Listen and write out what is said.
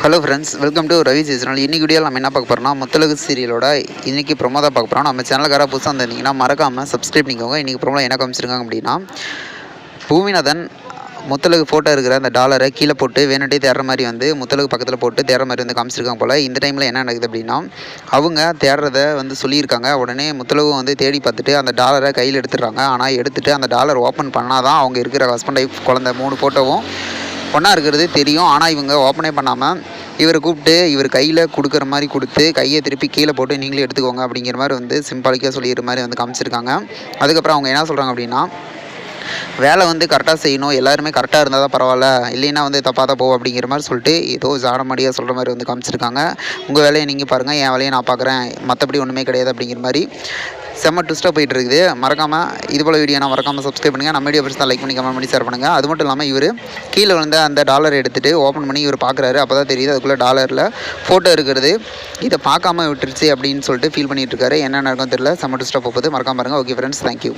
Hello friends welcome to Ravi seasonal இன்றைக்கி video நம்ம என்ன பார்க்க போகிறோம்னா முத்தலகு சீரியலோட இன்றைக்கி ப்ரொமோ தான் பார்க்க போகிறோம் நம்ம சேனலுக்கார புதுசாக வந்திருந்தீங்கன்னா மறக்காமல் சப்ஸ்கிரைப் பண்ணிக்கோங்க. இன்றைக்கி ப்ரொமோ என்ன காமிச்சிருக்காங்க அப்படின்னா பூமிநாதன் முத்தலகு ஃபோட்டோ இருக்கிற அந்த டாலரை கீழே போட்டு வேணுட்டே தேடுற மாதிரி வந்து முத்தலகு பக்கத்தில் போட்டு தேடுற மாதிரி வந்து காமிச்சிருக்காங்க போல். இந்த டைமில் என்ன நடக்குது அப்படின்னா அவங்க தேடுறத வந்து சொல்லியிருக்காங்க. உடனே முத்தலகு வந்து தேடி பார்த்துட்டு அந்த டாலரை கையில் எடுத்துடுறாங்க. ஆனால் எடுத்துட்டு அந்த டாலர் ஓப்பன் பண்ணால் தான் அவங்க இருக்கிற ஹஸ்பண்ட் ஒய்ஃப் குழந்த மூணு ஃபோட்டோவும் ஒன்றா இருக்கிறது தெரியும். ஆனால் இவங்க ஓப்பனே பண்ணாமல் இவரை கூப்பிட்டு இவர் கையில் கொடுக்குற மாதிரி கொடுத்து கையை திருப்பி கீழே போட்டு நீங்களே எடுத்துக்கோங்க அப்படிங்கிற மாதிரி வந்து சிம்பாலிக்காக சொல்லிடுற மாதிரி வந்து காமிச்சிருக்காங்க. அதுக்கப்புறம் அவங்க என்ன சொல்கிறாங்க அப்படின்னா வேலை வந்து கரெக்டாக செய்யணும். எல்லாருமே கரெக்டாக இருந்தால் தான் பரவாயில்ல. இல்லைன்னா வந்து தப்பாக தான் போகும் அப்படிங்கிற மாதிரி சொல்லிட்டு ஏதோ ஜாடமடியாக சொல்கிற மாதிரி வந்து காமிச்சிருக்காங்க. உங்கள் வேலையை நீங்கள் பாருங்கள் என் வேலையை நான் பார்க்குறேன். மற்றபடி ஒன்றுமே கிடையாது அப்படிங்கிற மாதிரி செம்ம ட்விஸ்ட்டாக போயிட்டு இருக்குது. மறக்காமல் இது போல் வீடியோ நான் மறக்காமல் சப்ஸ்கிரைப் பண்ணுங்கள் நம்ம வீடியோ பிடிச்சா லைக் பண்ணி கமெண்ட் பண்ணி ஷேர் பண்ணுங்கள் அது மட்டும் இல்லாமல் இவர் கீழே விழுந்த அந்த டாலர் எடுத்துகிட்டு ஓப்பன் பண்ணி இவர் பார்க்குறாரு. அப்போ தான் தெரியுது அதுக்குள்ளே டாலரில் ஃபோட்டோ இருக்கிறது. இதை பார்க்காம விட்டுருச்சு அப்படின்னு சொல்லிட்டு ஃபீல் பண்ணிட்டு இருக்காரு. என்ன நடக்கும் தெரியல. செம்ம ட்விஸ்ட்டாக போகுது. மறக்காம பாருங்கள் ஓகே ஃப்ரெண்ட்ஸ் தேங்க்யூ